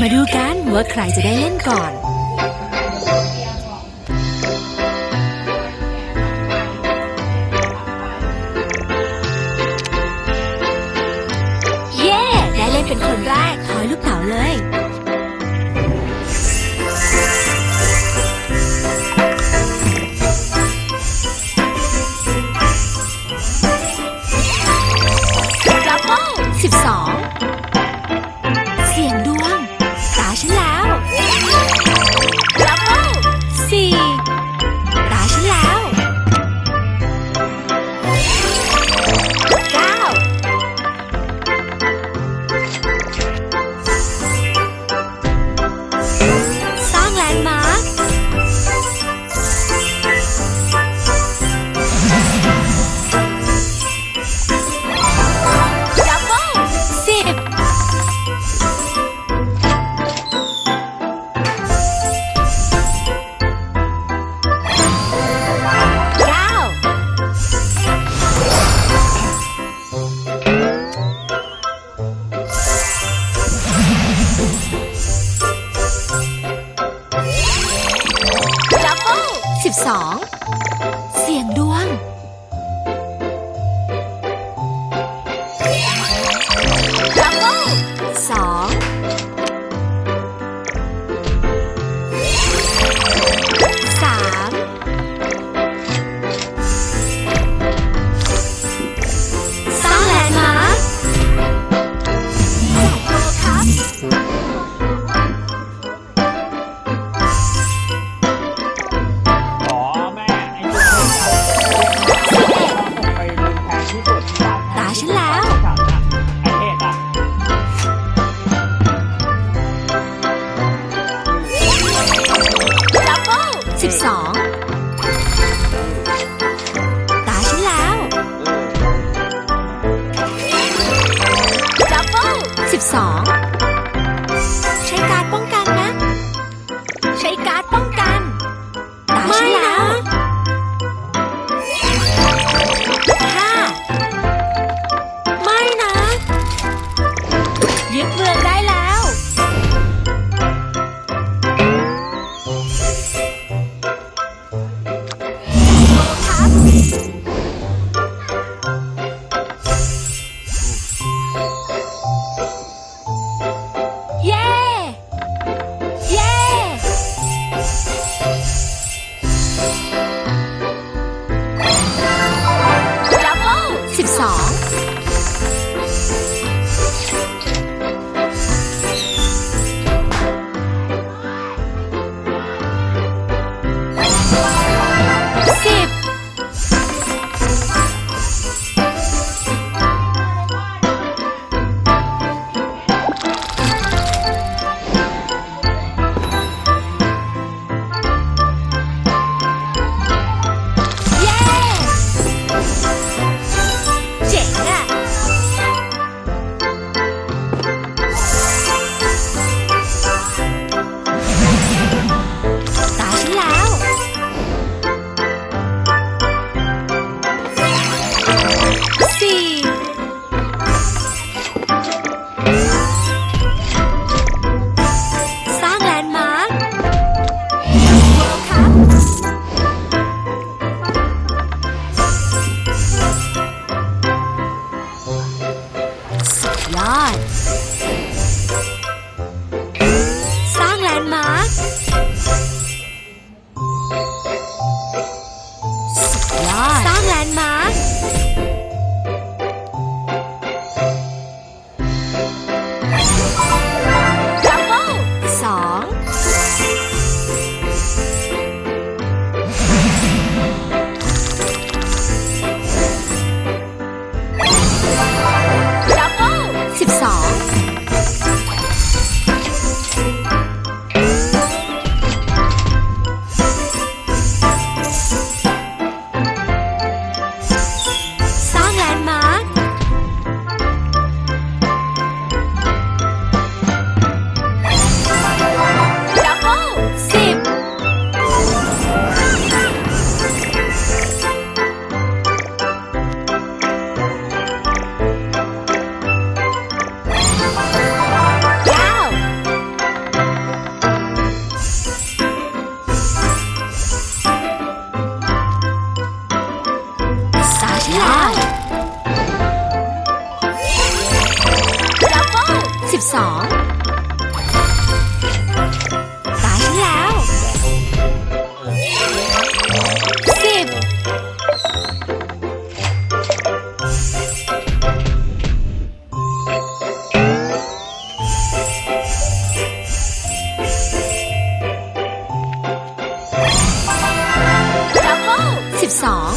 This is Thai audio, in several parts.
มาดูกันว่าใครจะได้เล่นก่อน 12 เสียงดวง 12 ตาฉันแล้ว ดับเบิล12 ใช้การป้องกันนะ ใช้การป้องกัน ตายแล้วสิบดับเสิบสอง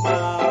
mama.